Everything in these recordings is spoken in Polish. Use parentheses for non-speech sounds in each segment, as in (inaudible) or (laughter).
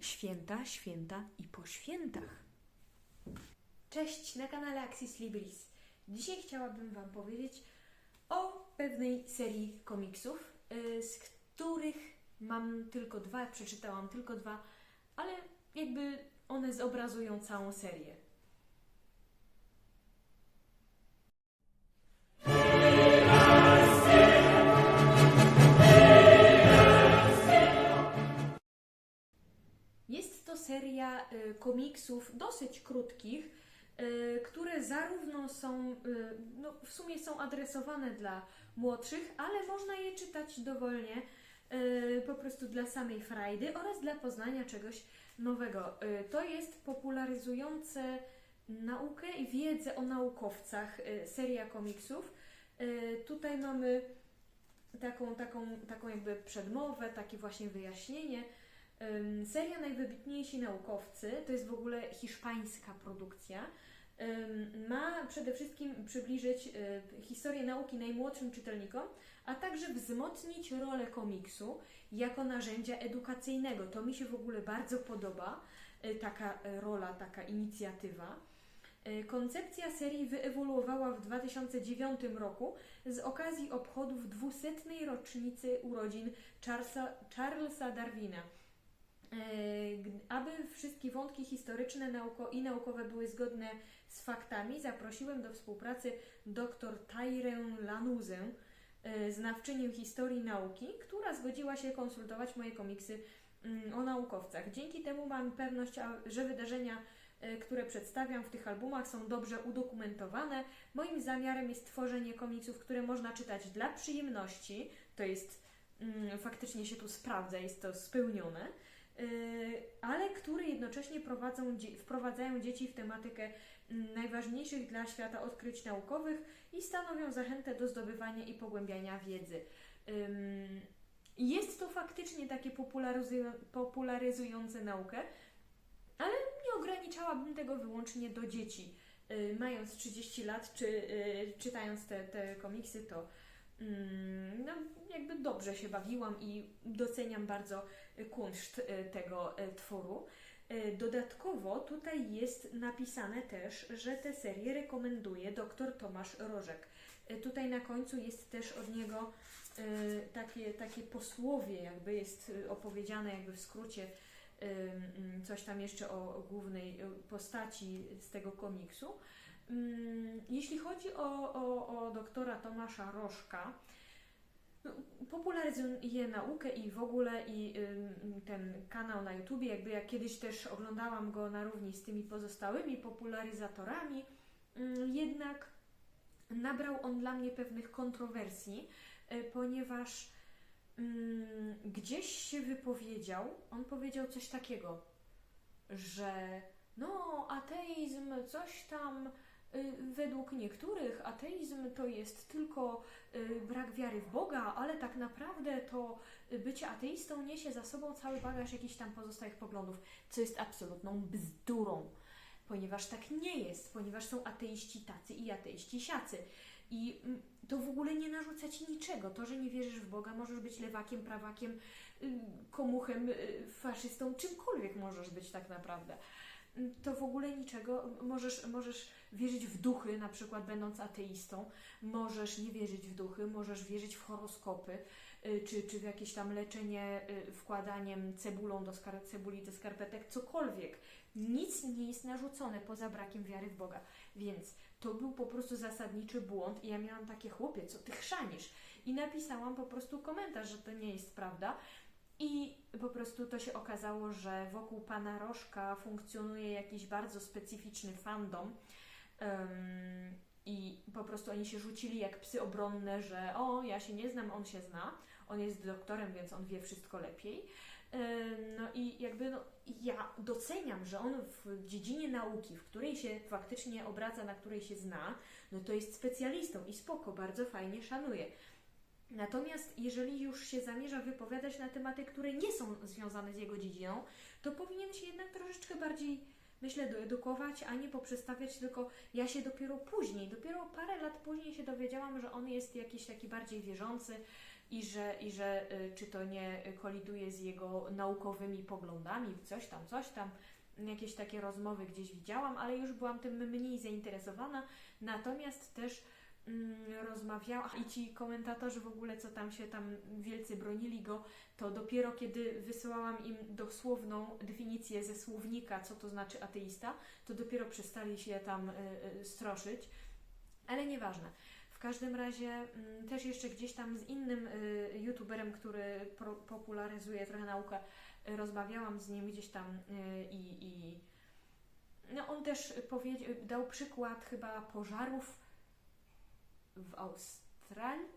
Święta, święta i po świętach. Cześć na kanale Axis Libris. Dzisiaj chciałabym Wam powiedzieć o pewnej serii komiksów, y, z których mam tylko dwa, przeczytałam tylko dwa, ale jakby one zobrazują całą serię. Seria y, komiksów dosyć krótkich, y, które zarówno są, y, no w sumie są adresowane dla młodszych, ale można je czytać dowolnie, po prostu dla samej frajdy oraz dla poznania czegoś nowego. To jest popularyzujące naukę i wiedzę o naukowcach seria komiksów. Tutaj mamy taką, taką, taką jakby przedmowę, takie właśnie wyjaśnienie. Seria Najwybitniejsi Naukowcy to jest w ogóle hiszpańska produkcja. Ma przede wszystkim przybliżyć y, historię nauki najmłodszym czytelnikom, a także wzmocnić rolę komiksu jako narzędzia edukacyjnego. To mi się w ogóle bardzo podoba, y, taka y, rola, taka inicjatywa. Koncepcja serii wyewoluowała w 2009 roku z okazji obchodów 200. rocznicy urodzin Charlesa, Charlesa Darwina. E, Aby wszystkie wątki historyczne i naukowe były zgodne z faktami, zaprosiłem do współpracy dr Tyrę Lanuzę, e, znawczynię historii nauki, która zgodziła się konsultować moje komiksy mm, o naukowcach. Dzięki temu mam pewność, że wydarzenia, e, które przedstawiam w tych albumach są dobrze udokumentowane. Moim zamiarem jest tworzenie komiksów, które można czytać dla przyjemności. To jest mm, faktycznie się tu sprawdza, jest to spełnione. Yy, ale które jednocześnie prowadzą, wprowadzają dzieci w tematykę mm, najważniejszych dla świata odkryć naukowych i stanowią zachętę do zdobywania i pogłębiania wiedzy. Jest to faktycznie takie popularyzują, popularyzujące naukę, ale nie ograniczałabym tego wyłącznie do dzieci. Yy, Mając 30 lat, czy yy, czytając te, te komiksy, to no, jakby dobrze się bawiłam i doceniam bardzo kunszt e, tego e, tworu. E, Dodatkowo tutaj jest napisane też, że tę serię rekomenduje dr Tomasz Rożek. Tutaj na końcu jest też od niego takie, takie posłowie, jakby jest opowiedziane jakby w skrócie mm, coś tam jeszcze o głównej postaci z tego komiksu. Mm, Jeśli chodzi o, o, o doktora Tomasza Rożka, no, popularyzuje naukę i w ogóle i ten kanał na YouTubie, jakby jak kiedyś też oglądałam go na równi z tymi pozostałymi popularyzatorami, ym, jednak nabrał on dla mnie pewnych kontrowersji, y, ponieważ ym, gdzieś się wypowiedział, on powiedział coś takiego, że no ateizm, coś tam według niektórych ateizm to jest tylko y, brak wiary w Boga, ale tak naprawdę to y, bycie ateistą niesie za sobą cały bagaż jakichś tam pozostałych poglądów, co jest absolutną bzdurą, ponieważ tak nie jest, ponieważ są ateiści tacy i ateiści siacy. I mm, to w ogóle nie narzuca ci niczego. To, że nie wierzysz w Boga, możesz być lewakiem, prawakiem, y, komuchem, y, faszystą, czymkolwiek możesz być tak naprawdę. To w ogóle niczego. Możesz, możesz wierzyć w duchy, na przykład będąc ateistą, możesz nie wierzyć w duchy, możesz wierzyć w horoskopy, y, czy, czy w jakieś tam leczenie y, wkładaniem cebulą do skar- cebuli do skarpetek, cokolwiek. Nic nie jest narzucone poza brakiem wiary w Boga. Więc to był po prostu zasadniczy błąd i ja miałam takie chłopie, co ty chrzanisz? I napisałam po prostu komentarz, że to nie jest prawda. I po prostu to się okazało, że wokół pana Rożka funkcjonuje jakiś bardzo specyficzny fandom. Ym, I po prostu oni się rzucili jak psy obronne, że o, ja się nie znam, on się zna. On jest doktorem, więc on wie wszystko lepiej. No i jakby no, ja doceniam, że on w dziedzinie nauki, w której się faktycznie obraca, na której się zna, no to jest specjalistą i spoko, bardzo fajnie szanuję. Natomiast jeżeli już się zamierza wypowiadać na tematy, które nie są związane z jego dziedziną, to powinien się jednak troszeczkę bardziej, myślę, doedukować, a nie poprzestawiać, tylko ja się dopiero później, dopiero parę lat później się dowiedziałam, że on jest jakiś taki bardziej wierzący, i że, i że y, czy to nie koliduje z jego naukowymi poglądami, coś tam, coś tam. Jakieś takie rozmowy gdzieś widziałam, ale już byłam tym mniej zainteresowana. Natomiast też mm, rozmawiałam i ci komentatorzy w ogóle, co tam się tam wielcy bronili go, to dopiero kiedy wysyłałam im dosłowną definicję ze słownika, co to znaczy ateista, to dopiero przestali się tam y, y, stroszyć. Ale nieważne. W każdym razie mm, też jeszcze gdzieś tam z innym y, youtuberem, który popularyzuje trochę naukę, rozmawiałam z nim gdzieś tam i, i no on też dał przykład chyba pożarów w Australii.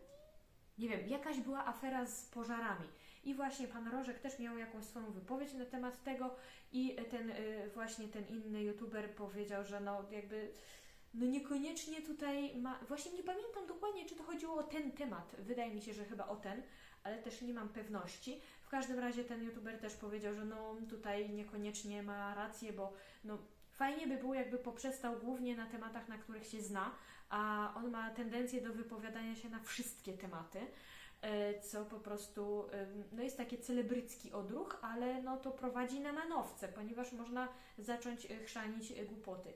Nie wiem, jakaś była afera z pożarami. I właśnie pan Rożek też miał jakąś swoją wypowiedź na temat tego i ten y, właśnie ten inny youtuber powiedział, że no jakby no niekoniecznie tutaj ma. Właśnie nie pamiętam dokładnie, czy to chodziło o ten temat. Wydaje mi się, że chyba o ten, ale też nie mam pewności. W każdym razie ten youtuber też powiedział, że no tutaj niekoniecznie ma rację, bo no fajnie by było, jakby poprzestał głównie na tematach, na których się zna, a on ma tendencję do wypowiadania się na wszystkie tematy e, co po prostu no jest taki celebrycki odruch, ale no to prowadzi na manowce, ponieważ można zacząć e, chrzanić e, głupoty.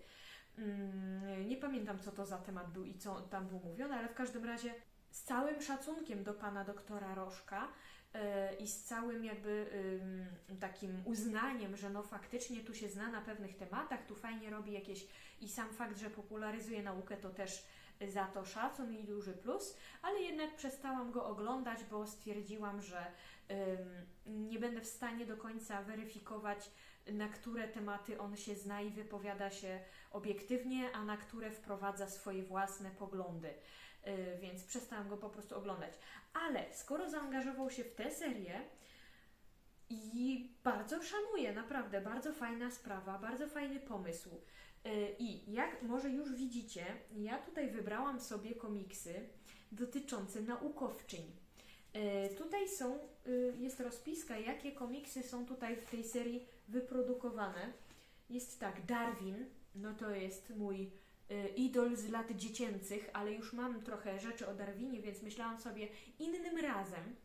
Mm, nie pamiętam, co to za temat był i co tam było mówione, ale w każdym razie z całym szacunkiem do pana doktora Rożka i z całym jakby takim uznaniem, że no faktycznie tu się zna na pewnych tematach, tu fajnie robi jakieś i sam fakt, że popularyzuje naukę, to też za to szacun i duży plus, ale jednak przestałam go oglądać, bo stwierdziłam, że yy, nie będę w stanie do końca weryfikować na które tematy on się zna i wypowiada się obiektywnie, a na które wprowadza swoje własne poglądy. Yy, więc przestałam go po prostu oglądać. Ale skoro zaangażował się w tę serię, i bardzo szanuję, naprawdę, bardzo fajna sprawa, bardzo fajny pomysł. Yy, I jak może już widzicie, ja tutaj wybrałam sobie komiksy dotyczące naukowczyń. Yy, tutaj są, yy, jest rozpiska, jakie komiksy są tutaj w tej serii wyprodukowane. Jest tak, Darwin, no to jest mój idol z lat dziecięcych, ale już mam trochę rzeczy o Darwinie, więc myślałam sobie innym razem,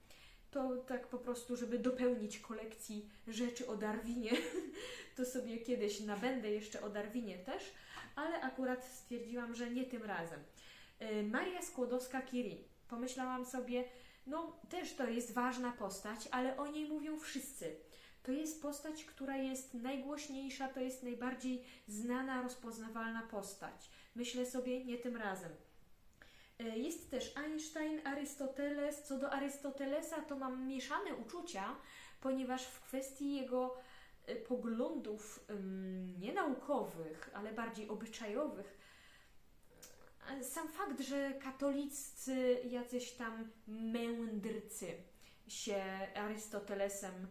to tak po prostu, żeby dopełnić kolekcji rzeczy o Darwinie, (laughs) to sobie kiedyś nabędę jeszcze o Darwinie też, ale akurat stwierdziłam, że nie tym razem. Y, Maria Skłodowska-Curie. Pomyślałam sobie, no też to jest ważna postać, ale o niej mówią wszyscy. To jest postać, która jest najgłośniejsza, to jest najbardziej znana, rozpoznawalna postać. Myślę sobie nie tym razem. E, jest też Einstein, Arystoteles. Co do Arystotelesa, to mam mieszane uczucia, ponieważ w kwestii jego e, poglądów nie naukowych, ale bardziej obyczajowych, e, sam fakt, że katolicy jacyś tam mędrcy się Arystotelesem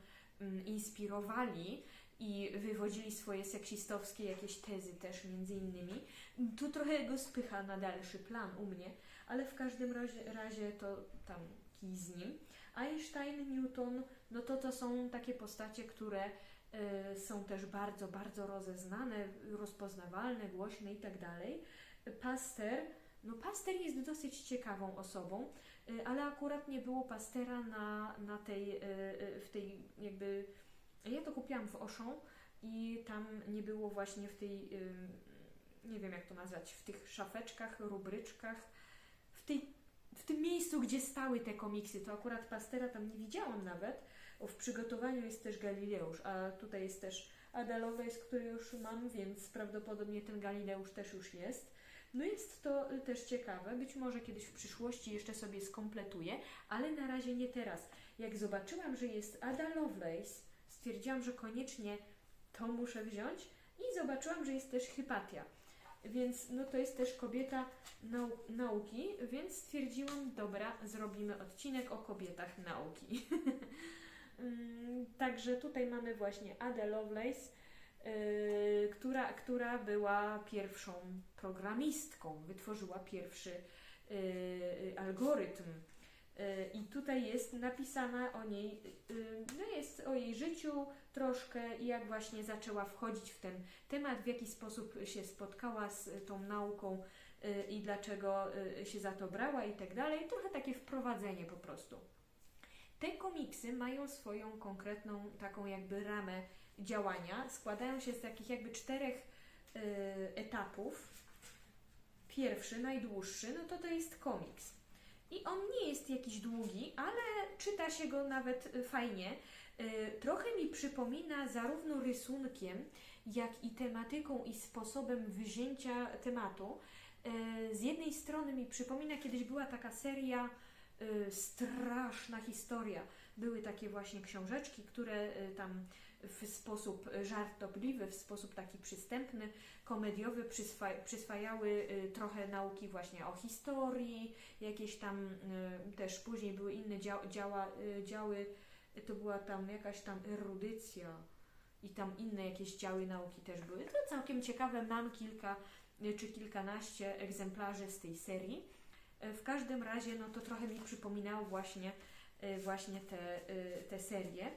inspirowali i wywodzili swoje seksistowskie jakieś tezy też między innymi. Tu trochę go spycha na dalszy plan u mnie, ale w każdym razie, razie to tam kij z nim. Einstein, Newton, no to to są takie postacie, które y, są też bardzo, bardzo rozeznane, rozpoznawalne, głośne i tak dalej. Paster, no Paster jest dosyć ciekawą osobą. Y, ale akurat nie było pastera na, na tej, y, y, w tej jakby... Ja to kupiłam w Auchan i tam nie było właśnie w tej, nie wiem jak to nazwać, w tych szafeczkach, rubryczkach, w, tej, w tym miejscu, gdzie stały te komiksy. To akurat pastera tam nie widziałam nawet. O, w przygotowaniu jest też Galileusz, a tutaj jest też Ada Lovelace, który już mam, więc prawdopodobnie ten Galileusz też już jest. No jest to też ciekawe, być może kiedyś w przyszłości jeszcze sobie skompletuję, ale na razie nie teraz. Jak zobaczyłam, że jest Ada Lovelace, stwierdziłam, że koniecznie to muszę wziąć i zobaczyłam, że jest też Hypatia. Więc no to jest też kobieta nau nauki, więc stwierdziłam, dobra, zrobimy odcinek o kobietach nauki. (laughs) Mm, także tutaj mamy właśnie Ada Lovelace, Yy, która, która była pierwszą programistką, wytworzyła pierwszy yy, algorytm. Yy, I tutaj jest napisana o niej, no jest o jej życiu troszkę i jak właśnie zaczęła wchodzić w ten temat, w jaki sposób się spotkała z tą nauką i dlaczego się za to brała i tak dalej. Trochę takie wprowadzenie po prostu. Te komiksy mają swoją konkretną taką jakby ramę działania. Składają się z takich jakby czterech y, etapów. Pierwszy, najdłuższy, no to to jest komiks. I on nie jest jakiś długi, ale czyta się go nawet y, fajnie. Y, Trochę mi przypomina zarówno rysunkiem, jak i tematyką i sposobem wzięcia tematu. Y, Z jednej strony mi przypomina, kiedyś była taka seria Straszna historia. Były takie właśnie książeczki, które tam w sposób żartobliwy, w sposób taki przystępny, komediowy przyswa- przyswajały y, trochę nauki właśnie o historii, jakieś tam y, też później były inne dzia- działa, y, działy, to była tam jakaś tam erudycja i tam inne jakieś działy nauki też były. To całkiem ciekawe, mam kilka czy kilkanaście egzemplarzy z tej serii. W każdym razie, no to trochę mi przypominało właśnie, właśnie te, te serie.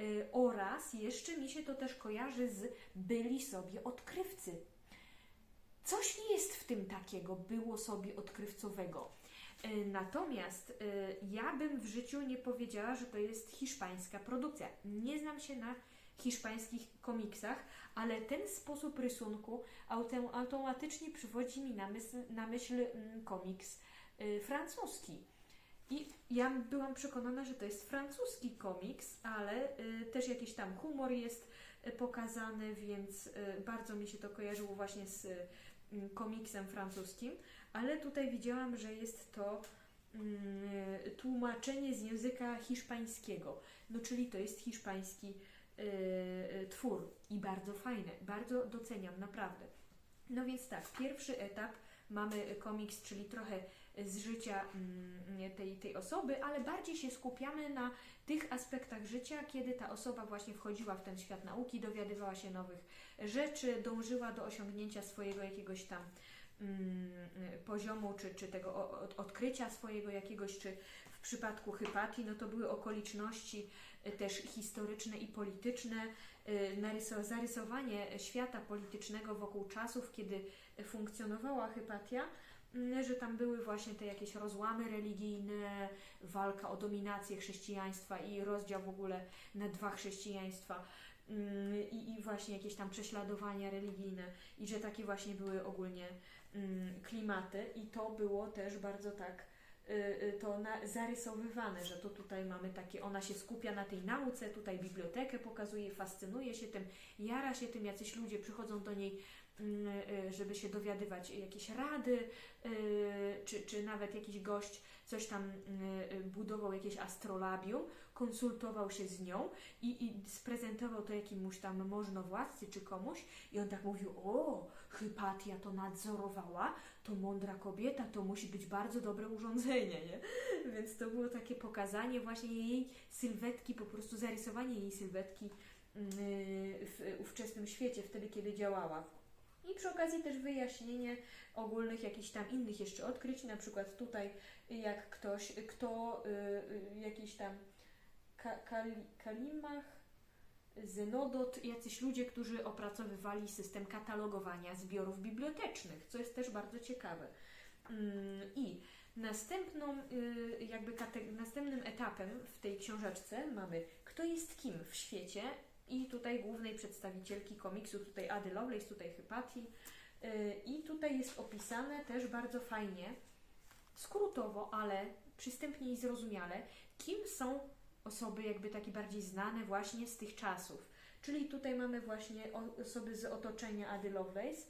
Y, Oraz jeszcze mi się to też kojarzy z byli sobie odkrywcy. Coś jest w tym takiego było sobie odkrywcowego. Y, Natomiast y, ja bym w życiu nie powiedziała, że to jest hiszpańska produkcja. Nie znam się na hiszpańskich komiksach, ale ten sposób rysunku automatycznie przywodzi mi na myśl, na myśl mm, komiks francuski. I ja byłam przekonana, że to jest francuski komiks, ale y, też jakiś tam humor jest y, pokazany, więc y, bardzo mi się to kojarzyło właśnie z y, komiksem francuskim, ale tutaj widziałam, że jest to mm, tłumaczenie z języka hiszpańskiego. No czyli to jest hiszpański y, y, twór i bardzo fajne, bardzo doceniam, naprawdę. No więc tak, pierwszy etap mamy komiks, czyli trochę z życia mm, tej, tej osoby, ale bardziej się skupiamy na tych aspektach życia, kiedy ta osoba właśnie wchodziła w ten świat nauki, dowiadywała się nowych rzeczy, dążyła do osiągnięcia swojego jakiegoś tam mm, poziomu, czy, czy tego odkrycia swojego jakiegoś, czy w przypadku Hypatii, no to były okoliczności też historyczne i polityczne, zarysowanie świata politycznego wokół czasów, kiedy funkcjonowała Hypatia, mm, że tam były właśnie te jakieś rozłamy religijne, walka o dominację chrześcijaństwa i rozdział w ogóle na dwa chrześcijaństwa mm, i, i właśnie jakieś tam prześladowania religijne i że takie właśnie były ogólnie mm, klimaty. I to było też bardzo tak y, y, to na, zarysowywane, że to tutaj mamy takie, ona się skupia na tej nauce, tutaj bibliotekę pokazuje, fascynuje się tym, jara się tym, jacyś ludzie przychodzą do niej, mm, y, żeby się dowiadywać jakieś rady, y, czy, czy nawet jakiś gość coś tam y, y, budował jakieś astrolabium, konsultował się z nią i, i sprezentował to jakiemuś tam możnowładcy czy komuś i on tak mówił, o, Hypatia to nadzorowała, to mądra kobieta, to musi być bardzo dobre urządzenie, nie? Więc to było takie pokazanie właśnie jej sylwetki, po prostu zarysowanie jej sylwetki yy, w ówczesnym świecie, wtedy kiedy działała. I przy okazji też wyjaśnienie ogólnych jakichś tam innych jeszcze odkryć, na przykład tutaj jak ktoś, kto y, y, jakiś tam ka, kali, Kalimach, Zenodot, jacyś ludzie, którzy opracowywali system katalogowania zbiorów bibliotecznych, co jest też bardzo ciekawe. Mm, I następną, y, jakby następnym etapem w tej książeczce mamy kto jest kim w świecie i tutaj głównej przedstawicielki komiksu, tutaj Ady Lovelace, tutaj Hypatii. Y, I tutaj jest opisane też bardzo fajnie, skrótowo, ale przystępnie i zrozumiale, kim są osoby jakby takie bardziej znane właśnie z tych czasów. Czyli tutaj mamy właśnie osoby z otoczenia Ady Lovelace,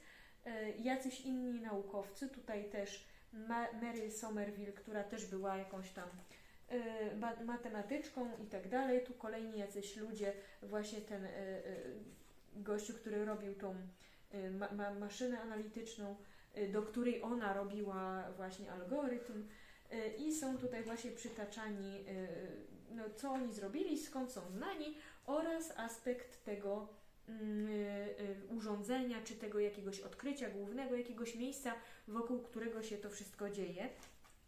y, jacyś inni naukowcy, tutaj też Ma- Mary Somerville, która też była jakąś tam matematyczką i tak dalej. Tu kolejni jacyś ludzie, właśnie ten y, y, gościu, który robił tą y, ma- ma- maszynę analityczną, y, do której ona robiła właśnie algorytm. Y, I są tutaj właśnie przytaczani, y, no, co oni zrobili, skąd są znani oraz aspekt tego mm, y, y, urządzenia, czy tego jakiegoś odkrycia głównego, jakiegoś miejsca, wokół którego się to wszystko dzieje.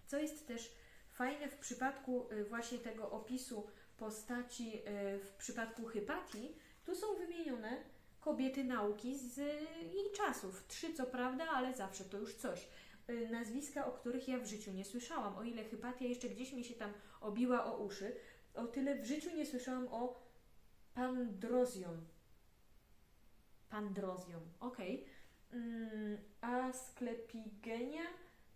Co jest też fajne w przypadku y, właśnie tego opisu postaci y, w przypadku Hypatii, tu są wymienione kobiety nauki z jej czasów. Trzy co prawda, ale zawsze to już coś. Y, Nazwiska, o których ja w życiu nie słyszałam. O ile Hypatia jeszcze gdzieś mi się tam obiła o uszy, o tyle w życiu nie słyszałam o Pandrozion. Pandrozion, okej. Mm, Asklepigenia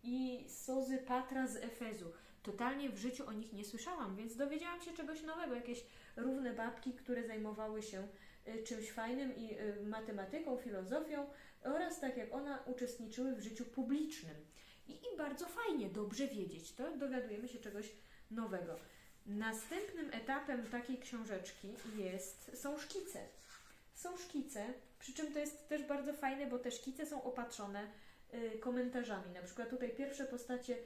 i Sozy Patra z Efezu. Totalnie w życiu o nich nie słyszałam, więc dowiedziałam się czegoś nowego. Jakieś równe babki, które zajmowały się y, czymś fajnym i y, matematyką, filozofią oraz tak jak ona uczestniczyły w życiu publicznym. I, I bardzo fajnie, dobrze wiedzieć, to dowiadujemy się czegoś nowego. Następnym etapem takiej książeczki jest, są szkice. Są szkice, przy czym to jest też bardzo fajne, bo te szkice są opatrzone y, komentarzami. Na przykład tutaj pierwsze postacie,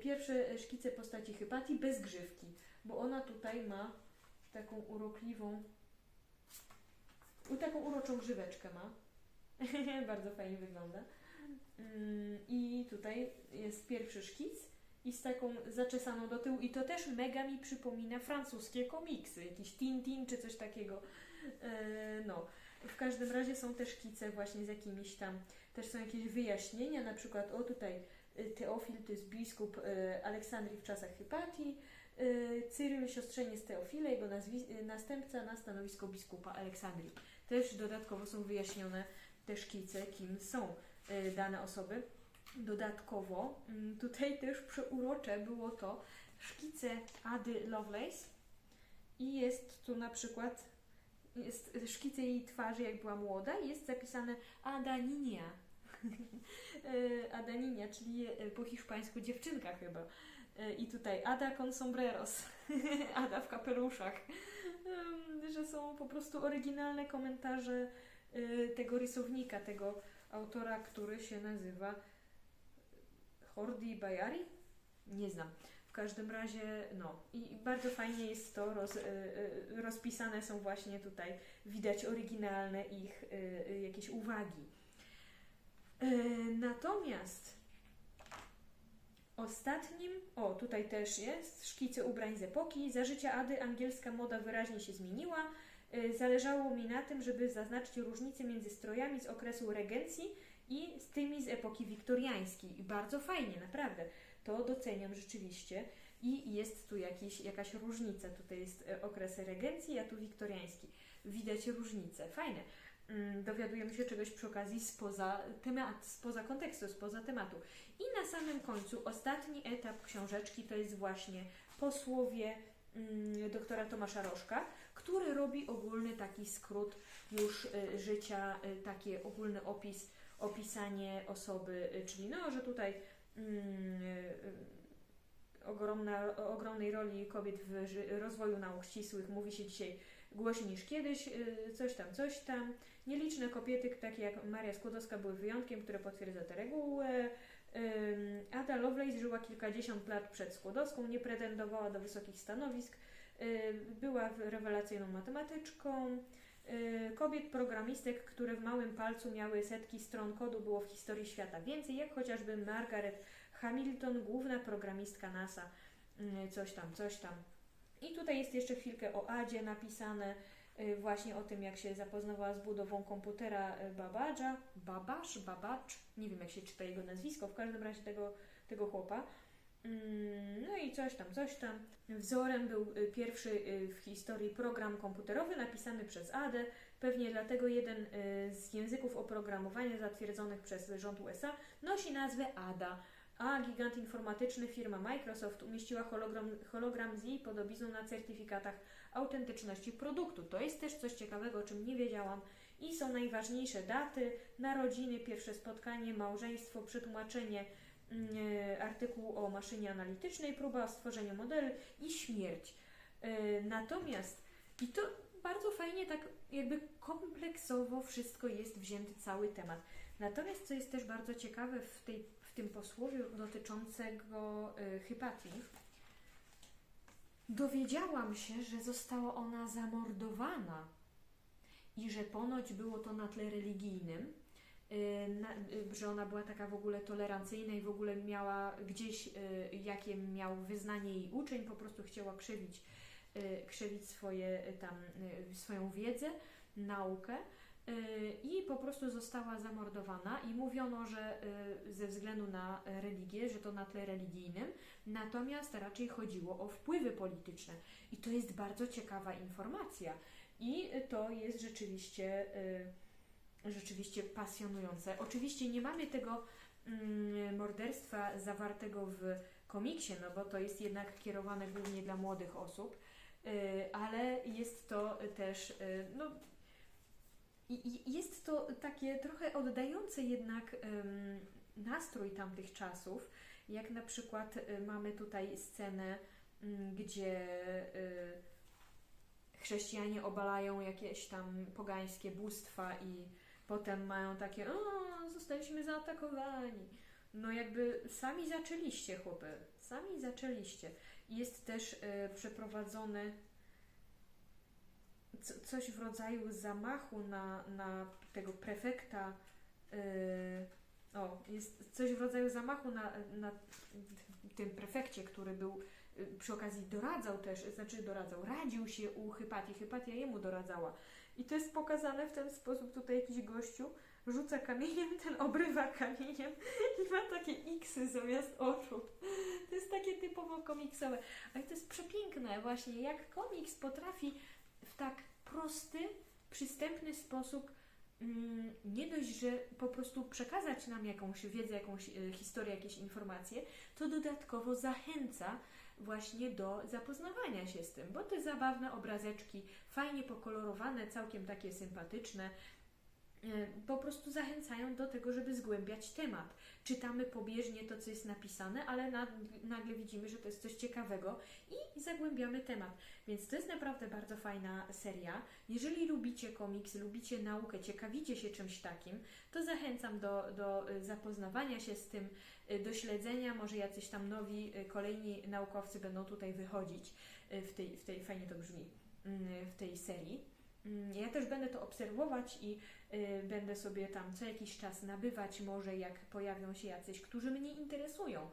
pierwsze szkice postaci Hypatii bez grzywki, bo ona tutaj ma taką urokliwą, taką uroczą grzyweczkę ma. (laughs) bardzo fajnie wygląda. Mm, I tutaj jest pierwszy szkic i z taką zaczesaną do tyłu i to też mega mi przypomina francuskie komiksy, jakiś Tintin czy coś takiego. E, no, w każdym razie są też szkice właśnie z jakimiś tam, też są jakieś wyjaśnienia, na przykład o tutaj y, Teofil to jest biskup y, Aleksandrii w czasach Hypatii, y, Cyryl siostrzeniec Teofila, jego y, następca na stanowisko biskupa Aleksandrii. Też dodatkowo są wyjaśnione te szkice, kim są y, dane osoby. Dodatkowo mm, tutaj też przeurocze było to szkice Ady Lovelace i jest tu na przykład jest szkice jej twarzy jak była młoda i jest zapisane Adaninia. E, Adaninia, czyli e, po hiszpańsku dziewczynka chyba. E, I tutaj Ada con sombreros. (laughs) Ada w kapeluszach. Że są po prostu oryginalne komentarze e, tego rysownika, tego autora, który się nazywa Hordi Bayari? Nie znam. W każdym razie, no, i bardzo fajnie jest to, roz, rozpisane są właśnie tutaj, widać oryginalne ich jakieś uwagi. Y, Natomiast ostatnim, o tutaj też jest, szkice ubrań z epoki. Za życia Ady angielska moda wyraźnie się zmieniła. Y, Zależało mi na tym, żeby zaznaczyć różnice między strojami z okresu regencji i z tymi z epoki wiktoriańskiej. I bardzo fajnie, naprawdę. To doceniam rzeczywiście. I jest tu jakiś, jakaś różnica. Tutaj jest e, okres regencji, a tu wiktoriański. Widać różnicę. Fajne. Mm, Dowiadujemy się czegoś przy okazji spoza, temat, spoza kontekstu, spoza tematu. I na samym końcu, ostatni etap książeczki to jest właśnie posłowie mm, doktora Tomasza Rożka, który robi ogólny taki skrót już y, życia, y, taki ogólny opis, opisanie osoby, y, czyli no, że tutaj mm, ogromna, ogromnej roli kobiet w rozwoju nauk ścisłych mówi się dzisiaj głośniej niż kiedyś, y, coś tam, coś tam. Nieliczne kobiety, takie jak Maria Skłodowska, były wyjątkiem, które potwierdza tę regułę. Ada Lovelace żyła kilkadziesiąt lat przed Skłodowską, nie pretendowała do wysokich stanowisk, y, była rewelacyjną matematyczką. Y, Kobiet programistek, które w małym palcu miały setki stron kodu, było w historii świata więcej, jak chociażby Margaret Hamilton, główna programistka NASA, coś tam, coś tam. I tutaj jest jeszcze chwilkę o Adzie napisane, y, właśnie o tym, jak się zapoznawała z budową komputera y, Babadża. Babasz, Babacz, nie wiem jak się czyta jego nazwisko, w każdym razie tego, tego chłopa. Mm, No i coś tam, coś tam. Wzorem był y, pierwszy w historii program komputerowy napisany przez Adę. Pewnie dlatego jeden z języków oprogramowania zatwierdzonych przez rząd USA nosi nazwę ADA. A gigant informatyczny firma Microsoft umieściła hologram, hologram z jej podobizną na certyfikatach autentyczności produktu. To jest też coś ciekawego, o czym nie wiedziałam. I są najważniejsze daty, narodziny, pierwsze spotkanie, małżeństwo, przetłumaczenie e, artykułu o maszynie analitycznej, próba stworzenia modelu i śmierć. E, Natomiast, i to bardzo fajnie, tak jakby kompleksowo wszystko jest wzięty cały temat. Natomiast, co jest też bardzo ciekawe w, tej, w tym posłowiu dotyczącego y, Hypatii, dowiedziałam się, że została ona zamordowana i że ponoć było to na tle religijnym, na, y, że ona była taka w ogóle tolerancyjna i w ogóle miała gdzieś, jakie miał wyznanie jej uczeń, po prostu chciała krzewić, y, krzewić swoje tam, swoją wiedzę, naukę. Y, i po prostu została zamordowana i mówiono, że y, ze względu na religię, że to na tle religijnym, natomiast raczej chodziło o wpływy polityczne. I to jest bardzo ciekawa informacja. I to jest rzeczywiście, y, rzeczywiście pasjonujące. Oczywiście nie mamy tego mm, morderstwa zawartego w komiksie, no bo to jest jednak kierowane głównie dla młodych osób, ale jest to też, no, i- jest to takie trochę oddające jednak nastrój tamtych czasów, jak na przykład y, mamy tutaj scenę, mm, gdzie y, chrześcijanie obalają jakieś tam pogańskie bóstwa i potem mają takie, o, zostaliśmy zaatakowani. No jakby sami zaczęliście, chłopy, sami zaczęliście. Jest też e, przeprowadzony coś w rodzaju zamachu na, na tego prefekta. e, o, jest coś w rodzaju zamachu na, na tym prefekcie, który był e, przy okazji doradzał też, znaczy doradzał, radził się u Hypatii, Hypatia jemu doradzała. I to jest pokazane w ten sposób, tutaj jakiś gościu rzuca kamieniem, (laughs) ten obrywa kamieniem i ma takie xy zamiast oczu. To jest takie typowo komiksowe. Ale to jest przepiękne właśnie, jak komiks potrafi tak prosty, przystępny sposób mm, nie dość, że po prostu przekazać nam jakąś wiedzę, jakąś e, historię, jakieś informacje, to dodatkowo zachęca właśnie do zapoznawania się z tym, bo te zabawne obrazeczki, fajnie pokolorowane, całkiem takie sympatyczne, po prostu zachęcają do tego, żeby zgłębiać temat. Czytamy pobieżnie to, co jest napisane, ale na, nagle widzimy, że to jest coś ciekawego i zagłębiamy temat. Więc to jest naprawdę bardzo fajna seria. Jeżeli lubicie komiks, lubicie naukę, ciekawicie się czymś takim, to zachęcam do, do y, zapoznawania się z tym, y, do śledzenia. Może jacyś tam nowi, kolejni naukowcy będą tutaj wychodzić w tej, w tej fajnie to brzmi, mm, w tej serii. Mm, Ja też będę to obserwować i będę sobie tam co jakiś czas nabywać, może jak pojawią się jacyś, którzy mnie interesują,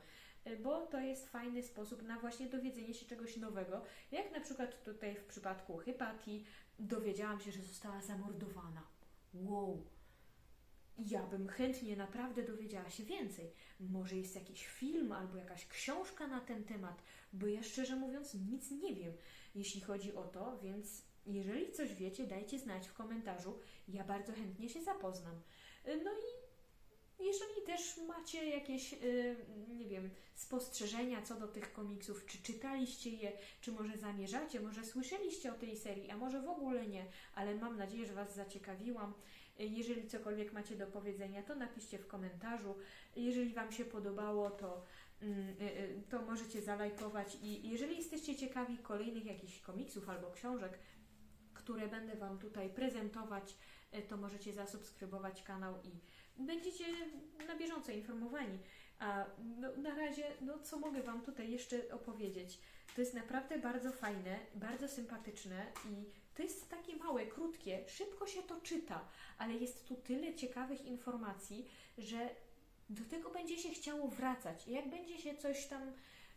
y, bo to jest fajny sposób na właśnie dowiedzenie się czegoś nowego. Jak na przykład tutaj w przypadku Hypatii dowiedziałam się, że została zamordowana. Wow! Ja bym chętnie naprawdę dowiedziała się więcej. Może jest jakiś film albo jakaś książka na ten temat, bo ja szczerze mówiąc nic nie wiem, jeśli chodzi o to, więc jeżeli coś wiecie, dajcie znać w komentarzu. Ja bardzo chętnie się zapoznam. Y, No i jeżeli też macie jakieś, y, nie wiem, spostrzeżenia co do tych komiksów, czy czytaliście je, czy może zamierzacie, może słyszeliście o tej serii, a może w ogóle nie, ale mam nadzieję, że Was zaciekawiłam. Y, Jeżeli cokolwiek macie do powiedzenia, to napiszcie w komentarzu. Jeżeli Wam się podobało, to, mm, to możecie zalajkować. I jeżeli jesteście ciekawi kolejnych jakichś komiksów albo książek, które będę Wam tutaj prezentować, y, to możecie zasubskrybować kanał i będziecie na bieżąco informowani. A no, na razie, no co mogę Wam tutaj jeszcze opowiedzieć? To jest naprawdę bardzo fajne, bardzo sympatyczne i to jest takie małe, krótkie, szybko się to czyta, ale jest tu tyle ciekawych informacji, że do tego będzie się chciało wracać. Jak będzie się coś tam.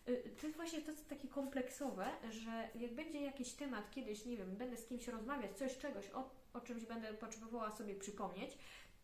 Y, To jest właśnie to takie kompleksowe, że jak będzie jakiś temat kiedyś, nie wiem, będę z kimś rozmawiać, coś, czegoś, o, o czymś będę potrzebowała sobie przypomnieć,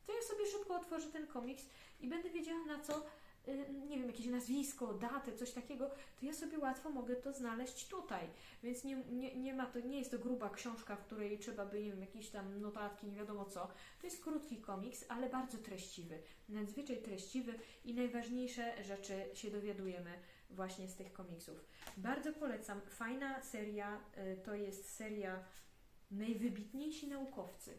to ja sobie szybko otworzę ten komiks i będę wiedziała na co, y, nie wiem, jakieś nazwisko, datę, coś takiego, to ja sobie łatwo mogę to znaleźć tutaj. Więc nie, nie, nie ma to, nie jest to gruba książka, w której trzeba by, nie wiem, jakieś tam notatki, nie wiadomo co. To jest krótki komiks, ale bardzo treściwy. Nadzwyczaj treściwy i najważniejsze rzeczy się dowiadujemy właśnie z tych komiksów. Bardzo polecam. Fajna seria, y, to jest seria Najwybitniejsi naukowcy.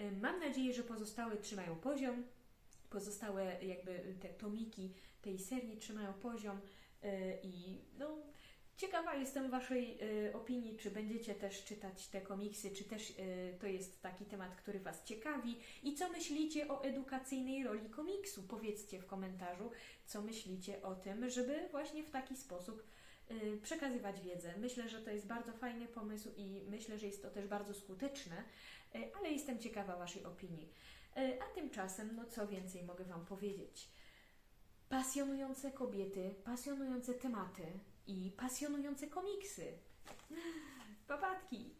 Y, Mam nadzieję, że pozostałe trzymają poziom. Pozostałe jakby te tomiki tej serii trzymają poziom y, i no, ciekawa jestem Waszej y, opinii, czy będziecie też czytać te komiksy, czy też y, to jest taki temat, który Was ciekawi i co myślicie o edukacyjnej roli komiksu. Powiedzcie w komentarzu, co myślicie o tym, żeby właśnie w taki sposób y, przekazywać wiedzę. Myślę, że to jest bardzo fajny pomysł i myślę, że jest to też bardzo skuteczne, y, ale jestem ciekawa Waszej opinii. Y, A tymczasem, no co więcej mogę Wam powiedzieć? Pasjonujące kobiety, pasjonujące tematy i pasjonujące komiksy. Papatki!